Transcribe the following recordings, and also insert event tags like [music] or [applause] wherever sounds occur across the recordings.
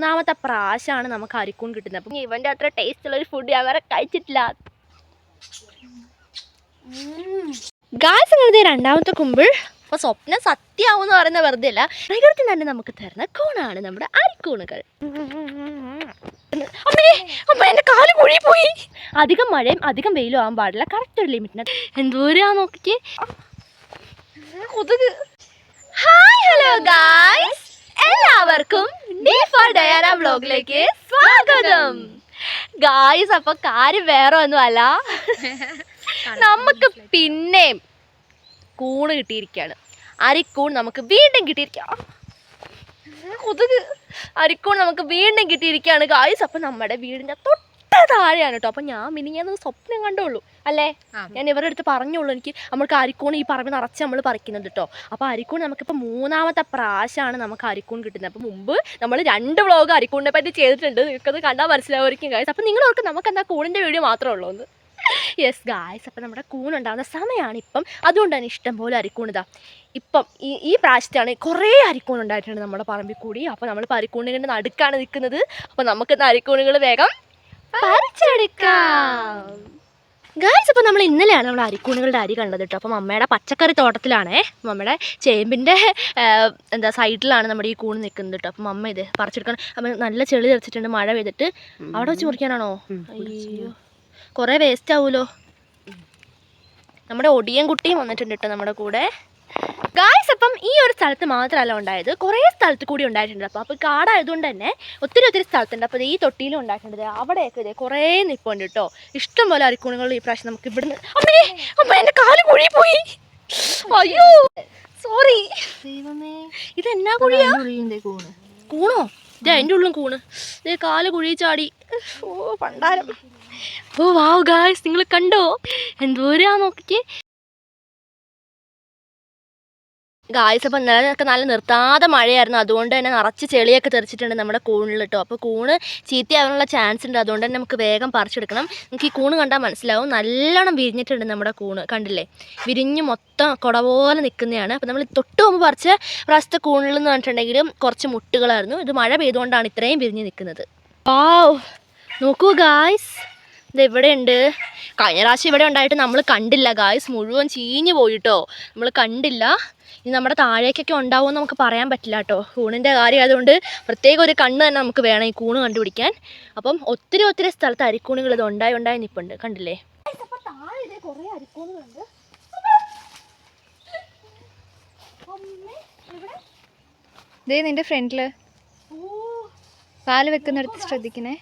മൂന്നാമത്തെ പ്രാവശ്യമാണ് നമുക്ക് അരിക്കൂൺ കിട്ടുന്നത്. അപ്പം ഇവന്റെ അത്ര ടേസ്റ്റ് ഉള്ള ഒരു ഫുഡ് ഞാൻ വേറെ കഴിച്ചിട്ടില്ല. ഗായ്സ് നിങ്ങളിത് രണ്ടാമത്തെ കുമ്പിൾ. അപ്പോൾ സ്വപ്നം സത്യമാവെന്ന് പറയുന്ന വെറുതെ അല്ല. പ്രകൃതി തന്നെ നമുക്ക് തരുന്ന കൂണാണ് നമ്മുടെ അരിക്കൂണുകൾ. അമ്മേ അമ്മ എന്റെ കാൽ കുഴി പോയി അധികം മഴയും അധികം വെയിലും ആവാൻ പാടില്ല. കറക്റ്റ് ഒരു ലിമിറ്റിന് എന്തോരാ നോക്കിക്കേ. ഹായ് ഹലോ ഗായ്സ് എല്ലാവർക്കും ഡി ഫോർ ഡയാന വ്ലോഗിലേക്ക് സ്വാഗതം. ഗായ്സ് അപ്പൊ കാര്യം വേറെ ഒന്നും അല്ല [laughs] നമുക്ക് പിന്നെയും കൂണ് കിട്ടിയിരിക്കുകയാണ്. അരിക്കൂൺ നമുക്ക് വീണ്ടും കിട്ടിയിരിക്കാം. കൊതുക്. അരിക്കൂൺ നമുക്ക് വീണ്ടും കിട്ടിയിരിക്കുകയാണ് ഗായ്സ് അപ്പൊ നമ്മുടെ വീടിന്റെ തൊട്ട താഴെയാണ് കേട്ടോ അപ്പം ഞാൻ മിനി ഞാൻ സ്വപ്നം കണ്ടുള്ളൂ അല്ലേ? ഞാൻ ഇവരുടെ അടുത്ത് പറഞ്ഞുള്ളൂ എനിക്ക് നമുക്ക് അരിക്കൂൺ ഈ പറമ്പ് നിറച്ച് നമ്മൾ പറിക്കുന്നത് കേട്ടോ അപ്പോൾ അരിക്കൂൺ നമുക്കിപ്പോൾ മൂന്നാമത്തെ പ്രാവശ്യമാണ് നമുക്ക് അരിക്കൂൺ കിട്ടുന്നത്. അപ്പോൾ മുമ്പ് നമ്മൾ രണ്ട് വ്ളോഗ് അരിക്കൂണിനെ പറ്റി ചെയ്തിട്ടുണ്ട്. നിങ്ങൾക്കത് കണ്ടാൽ മനസ്സിലാവുമായിരിക്കും ഗായ്സ് അപ്പോൾ നിങ്ങൾ ഓർക്ക് നമുക്ക് എന്താ കൂണിന്റെ വീഡിയോ മാത്രമേ ഉള്ളൂ എന്ന് യെസ് ഗായ്സ് അപ്പം നമ്മുടെ കൂണുണ്ടാകുന്ന സമയമാണ് ഇപ്പം. അതുകൊണ്ടാണ് ഇഷ്ടം പോലെ അരിക്കൂണിതാ ഇപ്പം ഈ ഈ പ്രാവശ്യത്താണ് കുറേ അരിക്കൂൺ ഉണ്ടായിട്ടുണ്ട് നമ്മുടെ പറമ്പിൽ കൂടി. അപ്പോൾ നമ്മൾ അരിക്കൂണിന്റെ നടുക്കാണ് നിൽക്കുന്നത്. അപ്പോൾ നമുക്ക് അരിക്കൂണുകൾ വേഗം പറിച്ചെടുക്കാം. ഗായ്സ് അപ്പോൾ നമ്മൾ ഇന്നലെയാണ് നമ്മൾ അരിക്കൂണുകളുടെ അരി കണ്ടത് കേട്ടോ അപ്പം അമ്മയുടെ പച്ചക്കറി തോട്ടത്തിലാണേ. നമ്മുടെ ചേമ്പിന്റെ എന്താ സൈഡിലാണ് നമ്മുടെ ഈ കൂണ് നിൽക്കുന്നത് കേട്ടോ അപ്പം അമ്മ ഇത് പറിച്ചെടുക്കണം അപ്പം നല്ല ചെളി തെറിച്ചിട്ടുണ്ട് മഴ പെയ്തിട്ട്. അവിടെ വെച്ച് മുറിക്കാനാണോ? അയ്യോ. കുറേ വേസ്റ്റ് ആവുമല്ലോ നമ്മുടെ ഒടിയൻ കുട്ടിയും വന്നിട്ടുണ്ട് കേട്ടോ നമ്മുടെ കൂടെ. ഗായ്സ് അപ്പം ഈ ഒരു സ്ഥലത്ത് മാത്രമല്ല ഉണ്ടായത്. കുറേ സ്ഥലത്ത് കൂടി ഉണ്ടായിട്ടുണ്ട്. അപ്പോൾ അപ്പോൾ കാടായതുകൊണ്ട് തന്നെ ഒത്തിരി ഒത്തിരി സ്ഥലത്തുണ്ട്. അപ്പോൾ ഈ തൊട്ടിയിലും ഉണ്ടായിട്ടുണ്ട്. അവിടെയൊക്കെ ഇതേ കുറേ നിൽപ്പുണ്ട് കേട്ടോ ഇഷ്ടംപോലെ അരിക്കൂണുകൾ ഈ പ്രാവശ്യം നമുക്ക് ഇവിടുന്ന്. അമ്മേ അമ്മ എന്റെ കാൽ കുഴി പോയി അയ്യോ സോറി ഇതെന്നാ കുഴിയാ? കൂണ്. കൂണോ? ഇതേ എന്റെ ഉള്ളും കൂണ്. ഇതേ കാൽ കുഴി ചാടി. ഓ പണ്ടാരം. ഓ വാവ് ഗായ്സ് നിങ്ങൾ കണ്ടോ? എന്തോരാ നോക്കിക്കേ. ഗായ്സ് അപ്പം ഇന്നലെയൊക്കെ നല്ല നിർത്താതെ മഴയായിരുന്നു. അതുകൊണ്ട് തന്നെ നിറച്ച് ചെളിയൊക്കെ തെറിച്ചിട്ടുണ്ട് നമ്മുടെ കൂണിൽ കേട്ടോ അപ്പോൾ കൂണ് ചീത്തയാവാനുള്ള ചാൻസ് ഉണ്ട്. അതുകൊണ്ട് തന്നെ നമുക്ക് വേഗം പറിച്ചെടുക്കണം. നമുക്ക് ഈ കൂണ് കണ്ടാൽ മനസ്സിലാവും. നല്ലോണം വിരിഞ്ഞിട്ടുണ്ട് നമ്മുടെ കൂണ്. കണ്ടില്ലേ? വിരിഞ്ഞ് മൊത്തം കുട പോലെ നിൽക്കുന്നതാണ് അപ്പോൾ നമ്മൾ തൊട്ട് മുമ്പ് പറിച്ച പ്രാവശ്യത്തെ കൂണിൽ എന്ന് പറഞ്ഞിട്ടുണ്ടെങ്കിലും കുറച്ച് മുട്ടുകളായിരുന്നു. ഇത് മഴ പെയ്തുകൊണ്ടാണ് ഇത്രയും വിരിഞ്ഞ് നിൽക്കുന്നത് വാവ് നോക്കൂ ഗായ്സ് ഇത് ഇവിടെ ഉണ്ട് കഴിഞ്ഞ പ്രാവശ്യം ഇവിടെ ഉണ്ടായിട്ട് നമ്മൾ കണ്ടില്ല ഗായ്സ് മുഴുവൻ ചീഞ്ഞു പോയിട്ടോ. നമ്മൾ കണ്ടില്ല. ഇനി നമ്മുടെ താഴേക്കൊക്കെ ഉണ്ടാവുമെന്ന് നമുക്ക് പറയാൻ പറ്റില്ല കേട്ടോ. കൂണിന്റെ കാര്യം ആയതുകൊണ്ട് പ്രത്യേക ഒരു കണ്ണ് തന്നെ നമുക്ക് വേണം ഈ കൂണ് കണ്ടുപിടിക്കാൻ. അപ്പം ഒത്തിരി ഒത്തിരി സ്ഥലത്ത് അരിക്കൂണുകൾ ഇത് ഉണ്ടായി ഉണ്ടായി നിൽപ്പുണ്ട് കണ്ടില്ലേ? കുറേ അരിക്കൂണുകളുണ്ട്. ദേ നിന്റെ ഫ്രണ്ടിൽ. കാൽ വെക്കുന്നിടത്ത് ശ്രദ്ധിക്കണേ.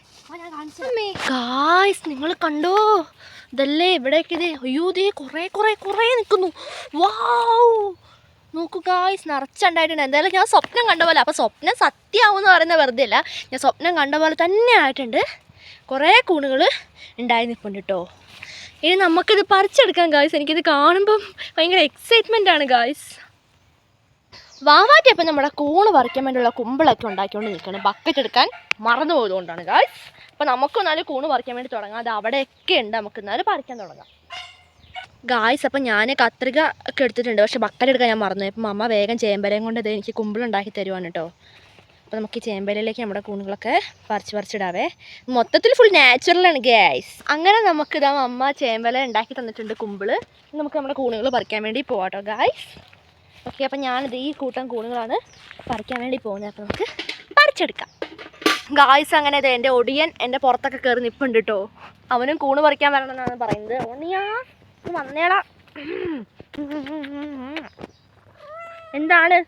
ഗായ്സ് നിങ്ങൾ കണ്ടോ? ഇതല്ലേ ഇവിടേക്ക് ഇത്. അയ്യോ ദേ കുറേ കുറേ കുറേ നിൽക്കുന്നു. വാവ് നോക്കൂ ഗായ്സ് നിറച്ചുണ്ടായിട്ടുണ്ട്. എന്തായാലും ഞാൻ സ്വപ്നം കണ്ട പോലെ. അപ്പോൾ സ്വപ്നം സത്യമാവുമെന്ന് പറയുന്ന വെറുതെ അല്ല. ഞാൻ സ്വപ്നം കണ്ട പോലെ തന്നെ ആയിട്ടുണ്ട്. കുറേ കൂണുകൾ ഉണ്ടായി നിൽപ്പുണ്ട് കേട്ടോ. ഇനി നമുക്കിത് പറിച്ചെടുക്കാം ഗായ്സ് എനിക്കിത് കാണുമ്പം ഭയങ്കര എക്സൈറ്റ്മെന്റ് ആണ് ഗായ്സ് വാവാറ്റി അപ്പം നമ്മുടെ കൂണ് പറിക്കാൻ വേണ്ടിയുള്ള കുമ്പിളൊക്കെ ഉണ്ടാക്കിക്കൊണ്ട് നിൽക്കുകയാണ്. ബക്കറ്റ് എടുക്കാൻ മറന്നു പോയതുകൊണ്ടാണ് ഗായ്സ് അപ്പോൾ നമുക്ക് എന്നാലും കൂണ് പറിക്കാൻ വേണ്ടി തുടങ്ങാം. അത് അവിടെയൊക്കെ ഉണ്ട്. നമുക്ക് എന്നാലും പറിക്കാൻ തുടങ്ങാം. ഗായ്സ് അപ്പം ഞാൻ കത്രിക ഒക്കെ എടുത്തിട്ടുണ്ട്. പക്ഷേ ബക്കറ്റ് എടുക്കാൻ ഞാൻ മറന്നു അപ്പം അമ്മ വേഗം ചേമ്പലയും കൊണ്ട് ഇത് എനിക്ക് കുമ്പിളുണ്ടാക്കി തരുവാണ് കേട്ടോ. അപ്പോൾ നമുക്ക് ഈ ചേമ്പലയിലേക്ക് നമ്മുടെ കൂണുകളൊക്കെ പറിച്ച് പറിച്ചിടാവേ. മൊത്തത്തിൽ ഫുൾ നാച്ചുറലാണ് ഗ്യാസ് അങ്ങനെ നമുക്ക് ഇതാ അമ്മ ചേമ്പല ഉണ്ടാക്കി തന്നിട്ടുണ്ട് കുമ്പിൾ. നമുക്ക് നമ്മുടെ കൂണുകൾ പറിക്കാൻ വേണ്ടി പോവാട്ടോ ഗായ്സ് ഓക്കെ അപ്പം ഞാനിത് ഈ കൂട്ടം കൂണുകളാണ് പറിക്കാൻ വേണ്ടി പോകുന്നത്. അപ്പോൾ നമുക്ക് പറിച്ചെടുക്കാം. ഗായ്സ് അങ്ങനെ ഇത് എന്റെ ഒടിയൻ എന്റെ പുറത്തൊക്കെ കയറി നിൽപ്പുണ്ട് കേട്ടോ അവനും കൂണ് പറിക്കാൻ വരണമെന്നാണ് പറയുന്നത്. ഓണിയാ വന്നേടാ. എന്താണ്?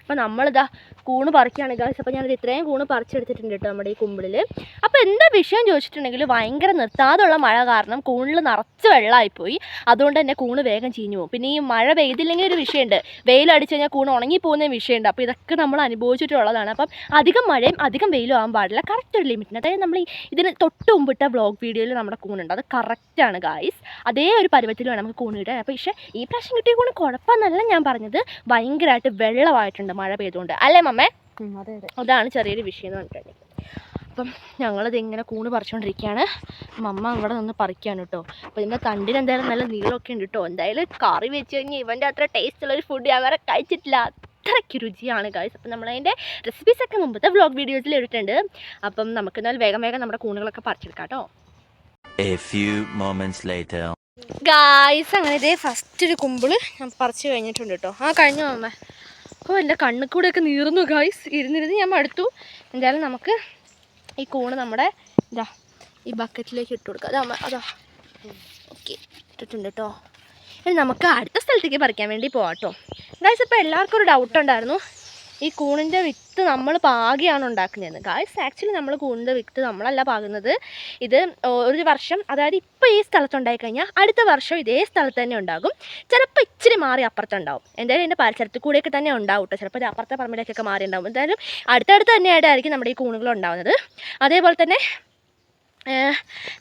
അപ്പം നമ്മളിതാ കൂണ് പറിക്കുകയാണ് ഗായ്സ് അപ്പോൾ ഞാനിത് ഇത്രയും കൂണ് പറിച്ചെടുത്തിട്ടുണ്ട് കേട്ടോ നമ്മുടെ ഈ കുമ്പിളിൽ അപ്പോൾ എന്താ വിഷയം ചോദിച്ചിട്ടുണ്ടെങ്കിൽ ഭയങ്കര നിർത്താതെയുള്ള മഴ കാരണം കൂണിൽ നിറച്ച് വെള്ളമായിപ്പോയി അതുകൊണ്ട് തന്നെ കൂണ് വേഗം ചീഞ്ഞു പോകും. പിന്നെ ഈ മഴ പെയ്തില്ലെങ്കിൽ ഒരു വിഷയമുണ്ട്. വെയിലടിച്ച് കഴിഞ്ഞാൽ കൂണ് ഉണങ്ങിപ്പോകുന്ന വിഷയമുണ്ട്. അപ്പോൾ ഇതൊക്കെ നമ്മൾ അനുഭവിച്ചിട്ടുള്ളതാണ്. അപ്പം അധികം മഴയും അധികം വെയിലും ആകാൻ പാടില്ല. കറക്റ്റ് ഒരു ലിമിറ്റിന് അതായത് നമ്മൾ ഇതിന് തൊട്ട് മുമ്പിട്ട വ്ളോഗ് വീഡിയോയിൽ നമ്മുടെ കൂണുണ്ട്. അത് കറക്റ്റാണ് ഗായ്സ് അതേ ഒരു പരുവത്തിൽ വേണം നമുക്ക് കൂണ് കിട്ടാൻ അപ്പോൾ പക്ഷേ ഈ പ്രാവശ്യം കിട്ടിയ കൂണ് കുഴപ്പമെന്നല്ല ഞാൻ പറഞ്ഞത്. ഭയങ്കരമായിട്ട് വെള്ളമായിട്ടുണ്ട് മഴ പെയ്തുകൊണ്ട്. അല്ലേ മമ്മേ അതെ അതാണ് ചെറിയൊരു വിഷയം എന്ന് പറഞ്ഞിട്ടുണ്ടെങ്കിൽ അപ്പം ഞങ്ങളത് ഇങ്ങനെ കൂണ് പറിച്ചുകൊണ്ടിരിക്കുകയാണ് മമ്മ ഇവിടെ നിന്ന് പറിക്കുകയാണ് കേട്ടോ. അപ്പോൾ ഇതിന്റെ തണ്ടിന് എന്തായാലും നല്ല നീളമൊക്കെ ഉണ്ട് കേട്ടോ. എന്തായാലും കറി വെച്ച് കഴിഞ്ഞാൽ ഇവന്റെ അത്ര ടേസ്റ്റ് ഉള്ളൊരു ഫുഡ് ഞാൻ വേറെ കഴിച്ചിട്ടില്ല. അത്രയ്ക്ക് രുചിയാണ് ഗായ്സ് അപ്പം നമ്മളതിന്റെ റെസിപ്പീസൊക്കെ മുമ്പത്തെ വ്ളോഗ് വീഡിയോസിൽ ഇട്ടിട്ടുണ്ട്. അപ്പം നമുക്ക് എന്നാലും വേഗം വേഗം നമ്മുടെ കൂണുകളൊക്കെ പറിച്ചെടുക്കാം കേട്ടോ. ഗായ്സ് അങ്ങനെ ഇതേ ഫസ്റ്റ് ഒരു കുമ്പിൾ ഞാൻ പറിച്ചു കഴിഞ്ഞിട്ടുണ്ട് കേട്ടോ. ആ കഴിഞ്ഞു അമ്മ? ഓ എന്റെ കണ്ണിൽ കൂടെയൊക്കെ നീറുന്നു ഗായ്സ് ഇരുന്നിരുന്ന് ഞാൻ മടുത്തു. എന്തായാലും നമുക്ക് ഈ കൂണ് നമ്മുടെ ഇതാ ഈ ബക്കറ്റിലേക്ക് ഇട്ട് കൊടുക്കാം. അതാ അതാ. ഓക്കെ ഇട്ടിട്ടുണ്ട് കേട്ടോ ഇനി നമുക്ക് അടുത്ത സ്ഥലത്തേക്ക് പറിക്കാൻ വേണ്ടി പോവാം കേട്ടോ ഗായ്സ് ഇപ്പോൾ എല്ലാവർക്കും ഒരു ഡൗട്ട് ഉണ്ടായിരുന്നു. ഈ കൂണിന്റെ വിത്ത് നമ്മൾ പാകിയാണ് ഉണ്ടാക്കുന്നത്. ഗായ്സ് ആക്ച്വലി നമ്മൾ കൂണിന്റെ വിത്ത് നമ്മളല്ല പാകുന്നത്. ഇത് ഒരു വർഷം അതായത് ഇപ്പോൾ ഈ സ്ഥലത്തുണ്ടായി കഴിഞ്ഞാൽ അടുത്ത വർഷം ഇതേ സ്ഥലത്ത് തന്നെ ഉണ്ടാകും. ചിലപ്പോൾ ഇച്ചിരി മാറി അപ്പുറത്തുണ്ടാവും എന്തായാലും എന്റെ പരിസരത്ത് കൂടെയൊക്കെ തന്നെ ഉണ്ടാവും കേട്ടോ ചിലപ്പോൾ അപ്പുറത്തെ പറമ്പിലേക്കൊക്കെ മാറി ഉണ്ടാവും എന്തായാലും അടുത്തടുത്ത് തന്നെയായിട്ടായിരിക്കും നമ്മുടെ ഈ കൂണുകൾ ഉണ്ടാവുന്നത്. അതേപോലെ തന്നെ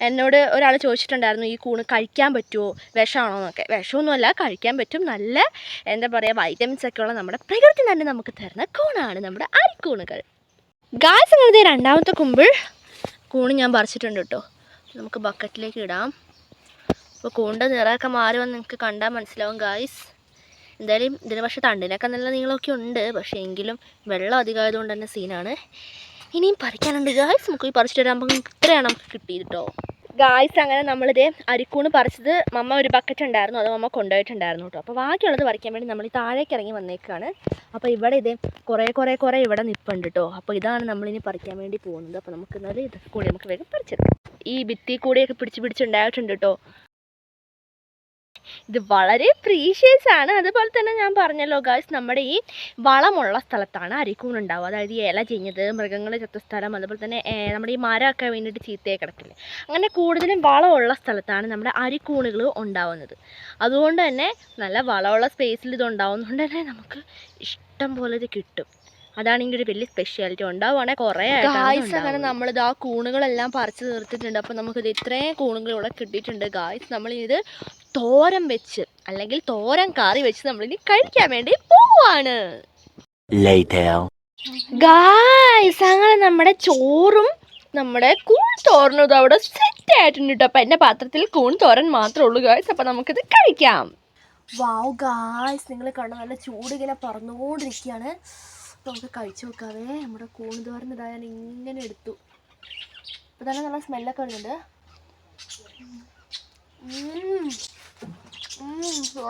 എന്നോട് ഒരാൾ ചോദിച്ചിട്ടുണ്ടായിരുന്നു ഈ കൂണ് കഴിക്കാൻ പറ്റുമോ വിഷമാണോ? എന്നൊക്കെ. വിഷമൊന്നുമല്ല കഴിക്കാൻ പറ്റും. നല്ല എന്താ പറയുക വൈറ്റമിൻസ് ഒക്കെ ഉള്ള നമ്മുടെ പ്രകൃതി തന്നെ നമുക്ക് തരുന്ന കൂണാണ് നമ്മുടെ അരിക്കൂണുകൾ. ഗാസ് അങ്ങനത്തെ രണ്ടാമത്തെ കുമ്പിൾ കൂണ് ഞാൻ പറിച്ചിട്ടുണ്ട് കേട്ടോ നമുക്ക് ബക്കറ്റിലേക്ക് ഇടാം. അപ്പോൾ കൂണ്ട നിറമൊക്കെ മാറുമെന്ന് നിങ്ങൾക്ക് കണ്ടാൽ മനസ്സിലാവും ഗായ്സ് എന്തായാലും ഇതിന് പക്ഷേ തണ്ടിനൊക്കെ നല്ല നീളമൊക്കെ ഉണ്ട്. പക്ഷേ എങ്കിലും വെള്ളം അധികമായതുകൊണ്ട് തന്നെ സീനാണ് ഇനിയും പറിക്കാനുണ്ട്. ഗായ്സ് നമുക്ക് ഈ പറിച്ചിട്ട് വരാകുമ്പോൾ ഇത്രയാണ് നമുക്ക് കിട്ടിയത് കേട്ടോ ഗായ്സ് അങ്ങനെ നമ്മളിത് അരിക്കൂണ് പറിച്ചത് മമ്മ ഒരു ബക്കറ്റ് ഉണ്ടായിരുന്നു. അത് മമ്മ കൊണ്ടുപോയിട്ടുണ്ടായിരുന്നു കേട്ടോ അപ്പോൾ ബാക്കിയുള്ളത് പറിക്കാൻ വേണ്ടി നമ്മൾ ഈ താഴേക്ക് ഇറങ്ങി വന്നേക്കാണ്. അപ്പോൾ ഇവിടെ ഇത് കുറേ കുറേ കുറേ ഇവിടെ നിൽപ്പുണ്ട് കേട്ടോ അപ്പോൾ ഇതാണ് നമ്മളിനി പറിക്കാൻ വേണ്ടി പോകുന്നത്. അപ്പോൾ നമുക്ക് എന്നാലും ഇതൊക്കെ കൂടി നമുക്ക് വേഗം പറിച്ചെടുക്കാം. ഈ ഭിത്തി കൂടിയൊക്കെ പിടിച്ച് പിടിച്ചുണ്ടായിട്ടുണ്ട് കേട്ടോ ഇത് വളരെ പ്രീഷ്യസ് ആണ്. അതുപോലെ തന്നെ ഞാൻ പറഞ്ഞല്ലോ ഗായ്സ് നമ്മുടെ ഈ വളമുള്ള സ്ഥലത്താണ് അരിക്കൂൺ ഉണ്ടാവുക. അതായത് ഈ ഇല ചെയ്യുന്നത് മൃഗങ്ങൾ ചത്ത സ്ഥലം അതുപോലെ തന്നെ നമ്മുടെ ഈ മരമൊക്കെ വേണ്ടിയിട്ട് ചീത്തയെ കിടക്കില്ലേ. അങ്ങനെ കൂടുതലും വളമുള്ള സ്ഥലത്താണ് നമ്മുടെ അരിക്കൂണുകൾ ഉണ്ടാവുന്നത്. അതുകൊണ്ട് തന്നെ നല്ല വളമുള്ള സ്പേസിൽ ഇത് ഉണ്ടാവുന്നതുകൊണ്ട് തന്നെ നമുക്ക് ഇഷ്ടം പോലെ ഇത് കിട്ടും. അതാണ് ഇതിന്റെ ഒരു വലിയ സ്പെഷ്യാലിറ്റി ഉണ്ടാവുകയാണെങ്കിൽ കുറേ ഗായ്സ് അങ്ങനെ നമ്മളിത് ആ കൂണുകളെല്ലാം പറിച്ചു തീർത്തിട്ടുണ്ട് അപ്പോൾ നമുക്കിത് ഇത്രയും കൂണുകൾ ഇവിടെ കിട്ടിയിട്ടുണ്ട് ഗായ്സ് നമ്മളിത് തോരൻ വെച്ച് അല്ലെങ്കിൽ തോരൻ കറി വെച്ച് നമ്മളിനി കഴിക്കാൻ വേണ്ടി പോവാണ്. Later. ഗായ്സ് അങ്ങനെ നമ്മുടെ ചോറും നമ്മുടെ കൂൺ തോരനും ഇത് അവിടെ സെറ്റ് ആയിട്ടുണ്ട് കേട്ടോ അപ്പം എന്റെ പാത്രത്തിൽ കൂൺ തോരൻ മാത്രമേ ഉള്ളൂ ഗായ്സ് അപ്പം നമുക്കിത് കഴിക്കാം. വാവ് ഗായ്സ് നിങ്ങൾ കണ്ട നല്ല ചൂട് ഇങ്ങനെ പറന്നുകൊണ്ടിരിക്കുകയാണ്. നമുക്ക് കഴിച്ചു നോക്കാവേ. നമ്മുടെ കൂൺ തോരൻ ഇതാ ഞാൻ ഇങ്ങനെ എടുത്തു. അപ്പൊ തന്നെ നല്ല സ്മെല്ലൊക്കെ വരുന്നുണ്ട്.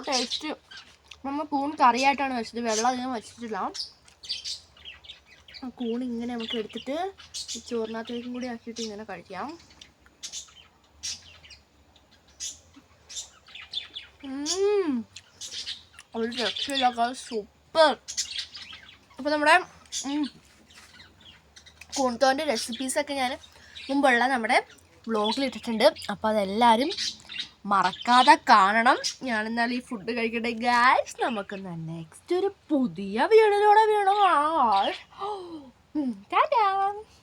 ടേസ്റ്റ് നമ്മൾ കൂൺ കറിയായിട്ടാണ് വെച്ചത്. വെള്ളം അധികം വെച്ചിട്ടില്ല. കൂൺ ഇങ്ങനെ നമുക്ക് എടുത്തിട്ട് ചോറിനകത്തേക്കും കൂടി ആക്കിയിട്ട് ഇങ്ങനെ കഴിക്കാം. ഒരു രക്ഷയില്ല സൂപ്പർ അപ്പോൾ നമ്മുടെ കൂൺത്തോന്റെ റെസിപ്പീസൊക്കെ ഞാൻ മുമ്പുള്ള നമ്മുടെ വ്ളോഗിൽ ഇട്ടിട്ടുണ്ട്. അപ്പോൾ അതെല്ലാവരും മറക്കാതെ കാണണം. ഞാനെന്നാൽ ഈ ഫുഡ് കഴിക്കട്ടെ ഗായ്സ് നമുക്ക് നെക്സ്റ്റ് ഒരു പുതിയ വീടിലൂടെ വീണു. ടാറ്റാ [gasps]